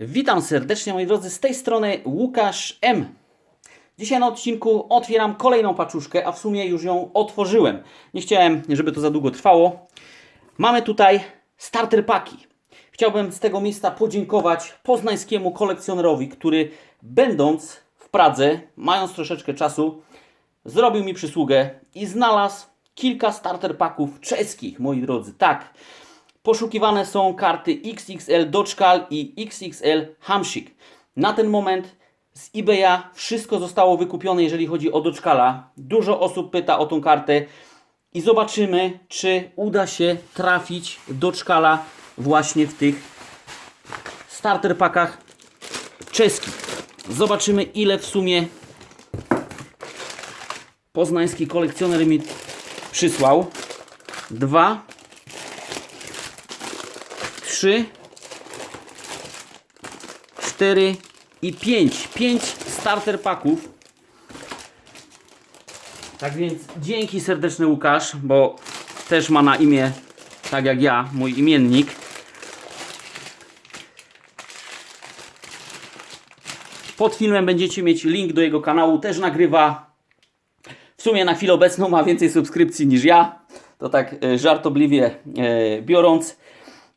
Witam serdecznie moi drodzy, z tej strony Łukasz M. Dzisiaj na odcinku otwieram kolejną paczuszkę, a w sumie już ją otworzyłem. Nie chciałem, żeby to za długo trwało. Mamy tutaj starter paki. Chciałbym z tego miejsca podziękować poznańskiemu kolekcjonerowi, który będąc w Pradze, mając troszeczkę czasu, zrobił mi przysługę i znalazł kilka starter paków czeskich, moi drodzy. Tak, poszukiwane są karty XXL Doczkal i XXL Hamsik. Na ten moment z eBaya wszystko zostało wykupione, jeżeli chodzi o Doczkala. Dużo osób pyta o tą kartę i zobaczymy, czy uda się trafić Doczkala właśnie w tych starter pakach czeskich. Zobaczymy, ile w sumie poznański kolekcjoner mi przysłał. Dwa, trzy, cztery i pięć. Pięć starter paków. Tak więc dzięki serdeczny Łukasz, bo też ma na imię, tak jak ja, mój imiennik. Pod filmem będziecie mieć link do jego kanału. Też nagrywa w sumie na chwilę obecną ma więcej subskrypcji niż ja. To tak e, żartobliwie e, biorąc.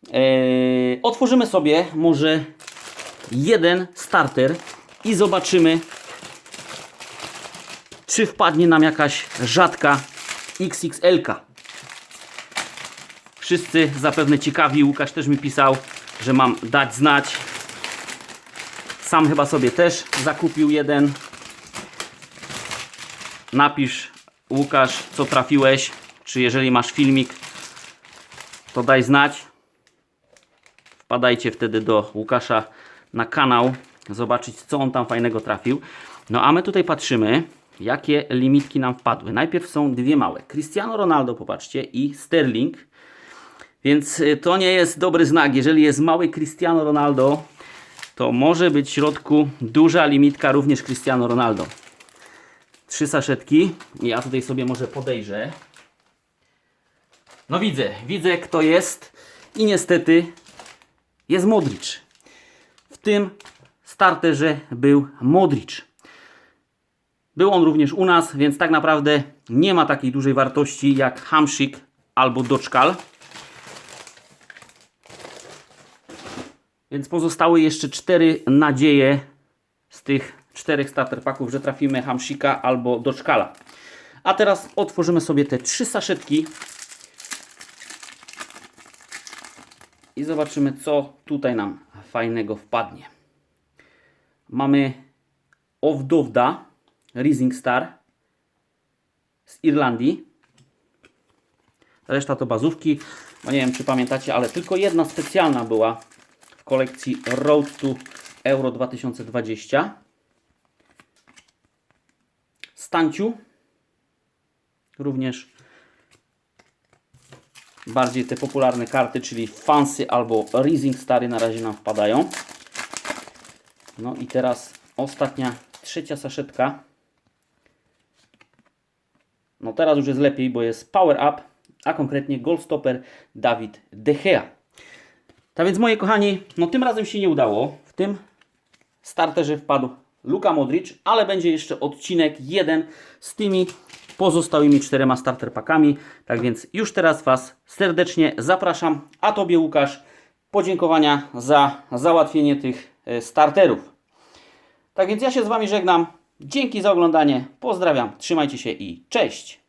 E, otworzymy sobie może jeden starter i zobaczymy, czy wpadnie nam jakaś rzadka XXL. -ka. Wszyscy zapewne ciekawi, Łukasz też mi pisał, że mam dać znać. Sam chyba sobie też zakupił jeden. Napisz Łukasz, co trafiłeś, czy jeżeli masz filmik, to daj znać. Wpadajcie wtedy do Łukasza na kanał, zobaczyć co on tam fajnego trafił. No a my tutaj patrzymy, jakie limitki nam wpadły. Najpierw są dwie małe. Cristiano Ronaldo, popatrzcie, i Sterling. Więc y, to nie jest dobry znak. Jeżeli jest mały Cristiano Ronaldo, to może być w środku duża limitka również Cristiano Ronaldo. Trzy saszetki. Ja tutaj sobie może podejrzę. No widzę, widzę kto jest i niestety jest Modric. W tym starterze był Modric. Był on również u nas, więc tak naprawdę nie ma takiej dużej wartości jak Hamsik albo Doczkal. Więc pozostały jeszcze cztery nadzieje z tych czterech starter paków, że trafimy Hamsika albo Doczkala. A teraz otworzymy sobie te trzy saszetki i zobaczymy, co tutaj nam fajnego wpadnie. Mamy Ovdovda Rising Star z Irlandii. Reszta to bazówki. No nie wiem, czy pamiętacie, ale tylko jedna specjalna była w kolekcji Road to Euro 2020. Stanciu. Również bardziej te popularne karty, czyli Fancy albo Rising Stary na razie nam wpadają. No i teraz ostatnia, trzecia saszetka. No teraz już jest lepiej, bo jest Power Up, a konkretnie Goldstopper Dawid Gea. Tak więc moi kochani, no tym razem się nie udało. W tym starterze wpadł Luka Modric, ale będzie jeszcze odcinek jeden z tymi pozostałymi czterema starter pakami. Tak więc już teraz Was serdecznie zapraszam, a Tobie Łukasz podziękowania za załatwienie tych e, starterów. Tak więc ja się z Wami żegnam. Dzięki za oglądanie. Pozdrawiam, trzymajcie się i cześć!